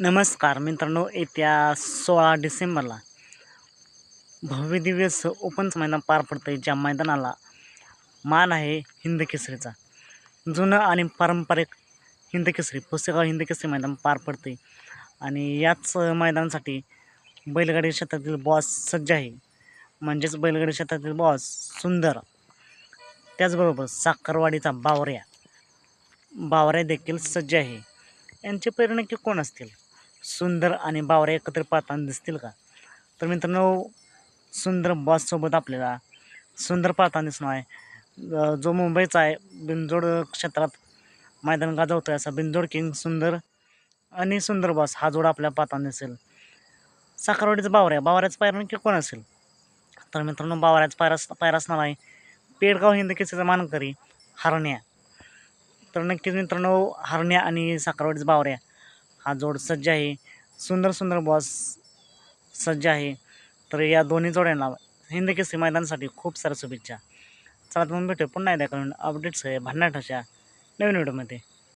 नमस्कार मित्रांनो येत्या सोळा डिसेंबरला भव्य स असं मैदान पार पडतं आहे ज्या मैदानाला मान आहे हिंद केसरीचा. जुनं आणि पारंपरिक हिंद केसरी पुसेगाव हिंद केसरी मैदान पार पडते आणि याच मैदानासाठी बैलगाडी क्षेत्रातील बॉस सज्ज आहे. म्हणजेच बैलगाडी क्षेत्रातील बॉस सुंदर. त्याचबरोबर साखरवाडीचा बावऱ्या. बावऱ्या देखील सज्ज आहे. यांचे प्रेरणा की कोण असतील? सुंदर आणि बावऱ्या एकत्र पाहताना दिसतील का? तर मित्रांनो सुंदर बॉससोबत आपल्याला सुंदर पाहताना दिसणार आहे. जो मुंबईचा आहे बिंजोड क्षेत्रात मैदान गाजवतो आहे असा बिंजोड किंग सुंदर आणि सुंदर बॉस हा जोड आपल्याला पाहताना दिसेल. साखरवाडीचं बावऱ्या बावऱ्याचं पायरा नक्की कोण असेल? तर मित्रांनो बावऱ्याचं पायरा पायरा असणार आहे पेडगाव हिंद केसरीचा मानकरी हरण्या. तर नक्कीच मित्रांनो हरण्या आणि साखरवाडीचं बावऱ्या हा जोड सज्ज आहे. सुंदर सुंदर बॉस सज्ज आहे. तर या दोन्ही जोड्यांना हिंद केसरी मैदानासाठी खूप साऱ्या शुभेच्छा. चला तर मग भेटू पुन्हा एकदा करून अपडेट्स आहे भन्नाट अशा नवीन व्हिडिओमध्ये